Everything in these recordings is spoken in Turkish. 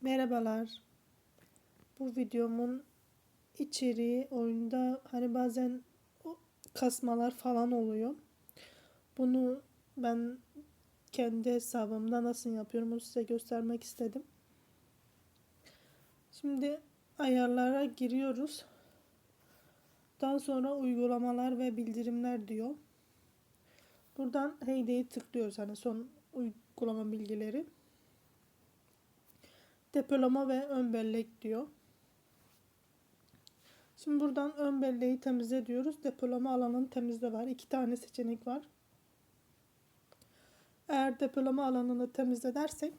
Merhabalar. Bu videomun içeriği oyunda hani bazen kasmalar falan oluyor. Bunu ben kendi hesabımda nasıl yapıyorum onu size göstermek istedim. Şimdi ayarlara giriyoruz. Daha sonra uygulamalar ve bildirimler diyor. Buradan Heyde'yi tıklıyoruz. Hani son uygulama bilgileri. Depolama ve ön bellek diyor. Şimdi buradan ön belleği temizle diyoruz. Depolama alanını temizle var. İki tane seçenek var. Eğer depolama alanını temizle dersek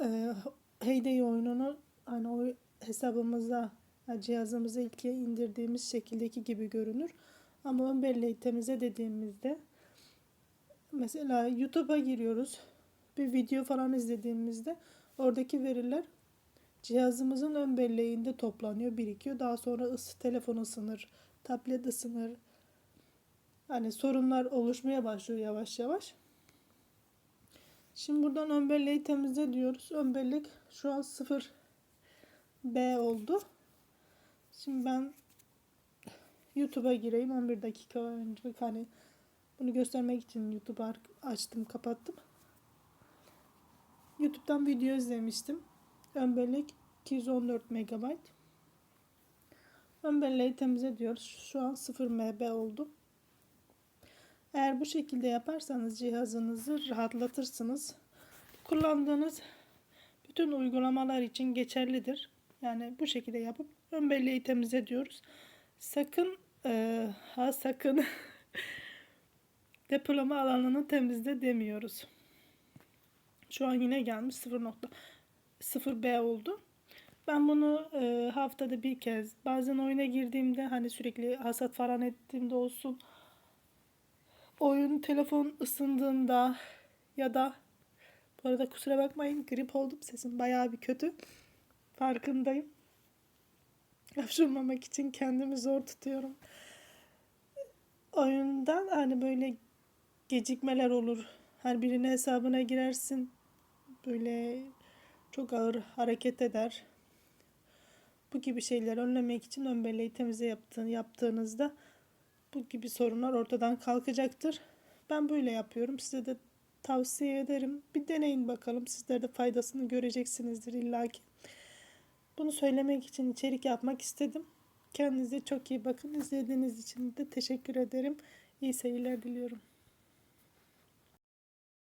e, Heyday oyununu hani o hesabımıza yani cihazımıza ilk indirdiğimiz şekildeki gibi görünür. Ama ön belleği temizle dediğimizde mesela YouTube'a giriyoruz. Bir video falan izlediğimizde oradaki veriler cihazımızın ön belleğinde toplanıyor, birikiyor. Daha sonra ısı, telefon ısınır, tablet ısınır. Hani sorunlar oluşmaya başlıyor yavaş yavaş. Şimdi buradan ön belleği temizle diyoruz. Ön bellek şu an 0 B oldu. Şimdi ben YouTube'a gireyim. 11 dakika önce hani bunu göstermek için YouTube'u açtım, kapattım. YouTube'dan video izlemiştim. Ön bellek 214 MB. Ön belleği temizle diyoruz. Şu an 0 MB oldu. Eğer bu şekilde yaparsanız cihazınızı rahatlatırsınız. Kullandığınız bütün uygulamalar için geçerlidir. Yani bu şekilde yapıp ön belleği temizle diyoruz. Sakın e, ha sakın depolama alanını temizle demiyoruz. Şu an yine gelmiş 0.0B oldu. Ben bunu e, haftada bir kez bazen oyuna girdiğimde hani sürekli hasat falan ettiğimde olsun oyun telefon ısındığında ya da bu arada kusura bakmayın grip oldum sesim bayağı bir kötü farkındayım. Hapşurmamak için kendimi zor tutuyorum. Oyundan hani böyle gecikmeler olur. Her birine hesabına girersin. Böyle çok ağır hareket eder. Bu gibi şeyleri önlemek için ön belleği temizle yaptığın, yaptığınızda bu gibi sorunlar ortadan kalkacaktır. Ben böyle yapıyorum. Size de tavsiye ederim. Bir deneyin bakalım. Sizler de faydasını göreceksinizdir illaki. Bunu söylemek için içerik yapmak istedim. Kendinize çok iyi bakın. İzlediğiniz için de teşekkür ederim. İyi seyirler diliyorum.